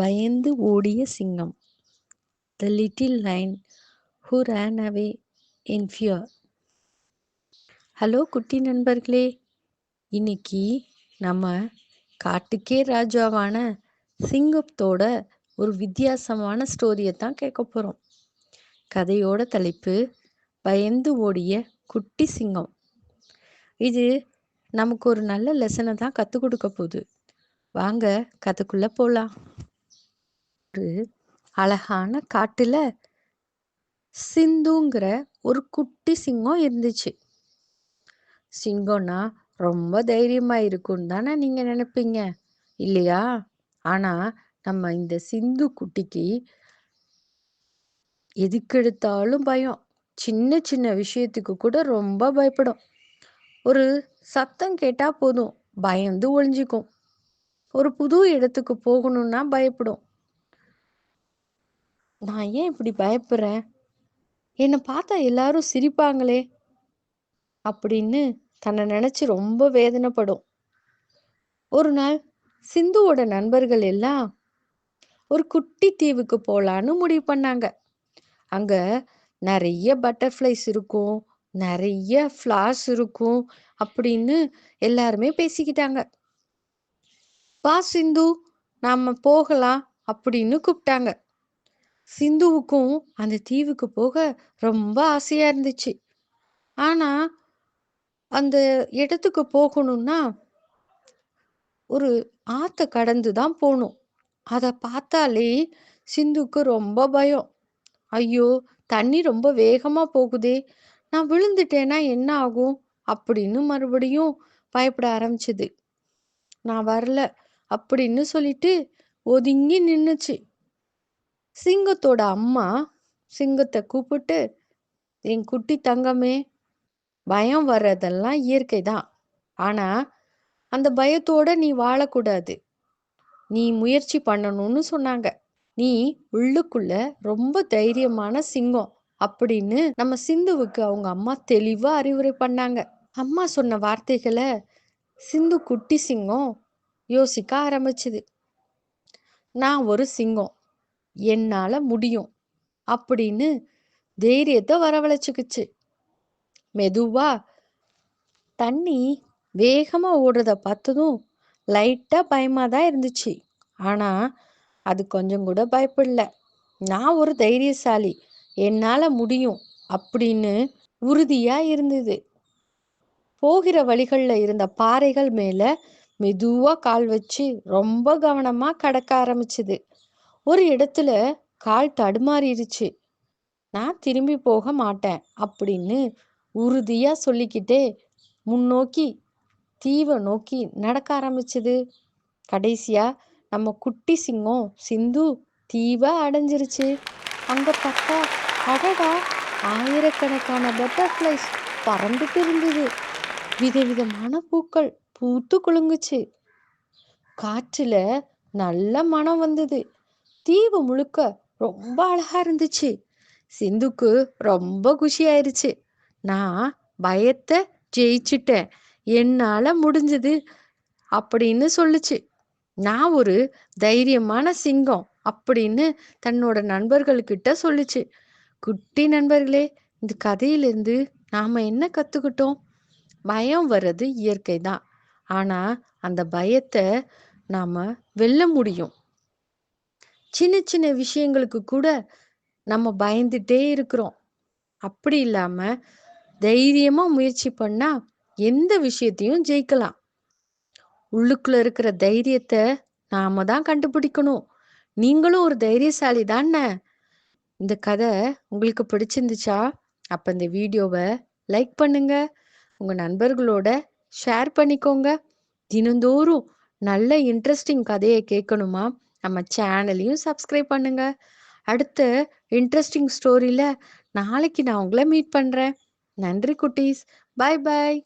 பயந்து ஓடிய சிங்கம். The little lion who ran away in fear hello குட்டி நண்பர்களே. இன்னைக்கு நம்ம காட்டுக்கே ராஜாவான சிங்கத்தோட ஒரு வித்தியாசமான ஸ்டோரியை தான் கேட்க போகிறோம் கதையோட தலைப்பு பயந்து ஓடிய குட்டி சிங்கம். இது நமக்கு ஒரு நல்ல லெசனை தான் கற்றுக் கொடுக்க போகுது. வாங்க கதைக்குள்ளே போகலாம் ஒரு அழகான காட்டுல சிந்துங்கிற ஒரு குட்டி சிங்கம் இருந்துச்சு. சிங்கம்னா ரொம்ப தைரியமா இருக்கும் தானே நீங்க நினைப்பீங்க? இல்லையா? ஆனா நம்ம இந்த சிந்து குட்டிக்கு எதுக்கெடுத்தாலும் பயம். சின்ன சின்ன விஷயத்துக்கு கூட ரொம்ப பயப்படும். ஒரு சத்தம் கேட்டா போதும். பயந்து ஒளிஞ்சுக்கும். ஒரு புது இடத்துக்கு போகணும்னா பயப்படும். நான் ஏன் இப்படி பயப்படுறேன் என்னை பார்த்தா எல்லாரும் சிரிப்பாங்களே? அப்படின்னு தன்னை நினைச்சு ரொம்ப வேதனைப்படும். ஒரு நாள் சிந்துவோட நண்பர்கள் எல்லாம் ஒரு குட்டி தீவுக்கு போலான்னு முடிவு பண்ணாங்க. அங்க நிறைய பட்டர்ஃப்ளைஸ் இருக்கும் நிறைய ஃப்ளார்ஸ் இருக்கும் அப்படின்னு எல்லாருமே பேசிக்கிட்டாங்க. வா சிந்து நாம போகலாம் அப்படின்னு கூப்பிட்டாங்க. சிந்துவுக்கும் அந்த தீவுக்கு போக ரொம்ப ஆசையா இருந்துச்சு. ஆனா அந்த இடத்துக்கு போகணும்னா ஒரு ஆத்த கடந்து தான் போகணும் அதை பார்த்தாலே சிந்துக்கு ரொம்ப பயம். ஐயோ தண்ணி ரொம்ப வேகமா போகுதே நான் விழுந்துட்டேன்னா என்ன ஆகும்? அப்படின்னு மறுபடியும் பயப்பட ஆரம்பிச்சது. நான் வரல அப்படின்னு சொல்லிட்டு ஒதுங்கி நின்னுச்சு. சிங்கத்தோட அம்மா சிங்கத்தை கூப்பிட்டு என் குட்டி தங்கமே பயம் வர்றதெல்லாம் இயற்கை தான். ஆனா அந்த பயத்தோட நீ வாழக்கூடாது. நீ முயற்சி பண்ணணும்னு சொன்னாங்க. நீ உள்ளுக்குள்ள ரொம்ப தைரியமான சிங்கம் அப்படின்னு நம்ம சிந்துவுக்கு அவங்க அம்மா தெளிவா அறிவுரை பண்ணாங்க. அம்மா சொன்ன வார்த்தைகளை சிந்து குட்டி சிங்கம் யோசிக்க ஆரம்பிச்சுது. நான் ஒரு சிங்கம். என்னால முடியும் அப்படின்னு தைரியத்தை வரவழைச்சுக்குச்சு. மெதுவா தண்ணி வேகமா ஓடுறத பார்த்ததும் லைட்டா பயமா தான் இருந்துச்சு. ஆனா அது கொஞ்சம் கூட பயப்படல நான் ஒரு தைரியசாலி என்னால முடியும் அப்படின்னு உறுதியா இருந்தது. போகிற வழிகள்ல இருந்த பாறைகள் மேல மெதுவா கால் வச்சு ரொம்ப கவனமா கடக்க ஆரம்பிச்சுது. ஒரு இடத்துல கால் தடுமாறிடுச்சு. நான் திரும்பி போக மாட்டேன் அப்படின்னு உறுதியா சொல்லிக்கிட்டே முன்னோக்கி தீவை நோக்கி நடக்க ஆரம்பிச்சது. கடைசியா நம்ம குட்டி சிங்கம் சிந்து தீவை அடைஞ்சிருச்சு. அங்க பார்த்தா அடடா ஆயிரக்கணக்கான பட்டர்ஃப்ளைஸ் பறந்துட்டு இருந்தது. விதவிதமான பூக்கள் பூத்து குலுங்குச்சு. காற்றுல நல்ல மனம் வந்தது. தீவு முழுக்க ரொம்ப அழகா இருந்துச்சு. சிந்துக்கு ரொம்ப குஷி ஆயிருச்சு நான் பயத்தை ஜெயிச்சிட்டேன். என்னால முடிஞ்சது அப்படின்னு சொல்லுச்சு. நான் ஒரு தைரியமான சிங்கம் அப்படின்னு தன்னோட நண்பர்கள்கிட்ட சொல்லுச்சு. குட்டி நண்பர்களே இந்த கதையிலிருந்து நாம என்ன கத்துக்கிட்டோம்? பயம் வர்றது இயற்கை தான் ஆனா அந்த பயத்தை நாம வெல்ல முடியும். சின்ன சின்ன விஷயங்களுக்கு கூட நம்ம பயந்துட்டே இருக்கிறோம். அப்படி இல்லாம தைரியமா முயற்சி பண்ணா எந்த விஷயத்தையும் ஜெயிக்கலாம். உள்ளுக்குள்ள இருக்கிற தைரியத்தை நாம தான் கண்டுபிடிக்கணும். நீங்களும் ஒரு தைரியசாலி தானே இந்த கதை உங்களுக்கு பிடிச்சிருந்துச்சா? அப்ப இந்த வீடியோவை லைக் பண்ணுங்க. உங்க நண்பர்களோட ஷேர் பண்ணிக்கோங்க. தினந்தோறும் நல்ல இன்ட்ரெஸ்டிங் கதையை கேட்கணுமா? நம்ம சேனலையும் சப்ஸ்கிரைப் பண்ணுங்க. அடுத்த இன்ட்ரெஸ்டிங் ஸ்டோரியில நாளைக்கு நான் உங்களை மீட் பண்றேன். நன்றி குட்டீஸ். பாய் பாய்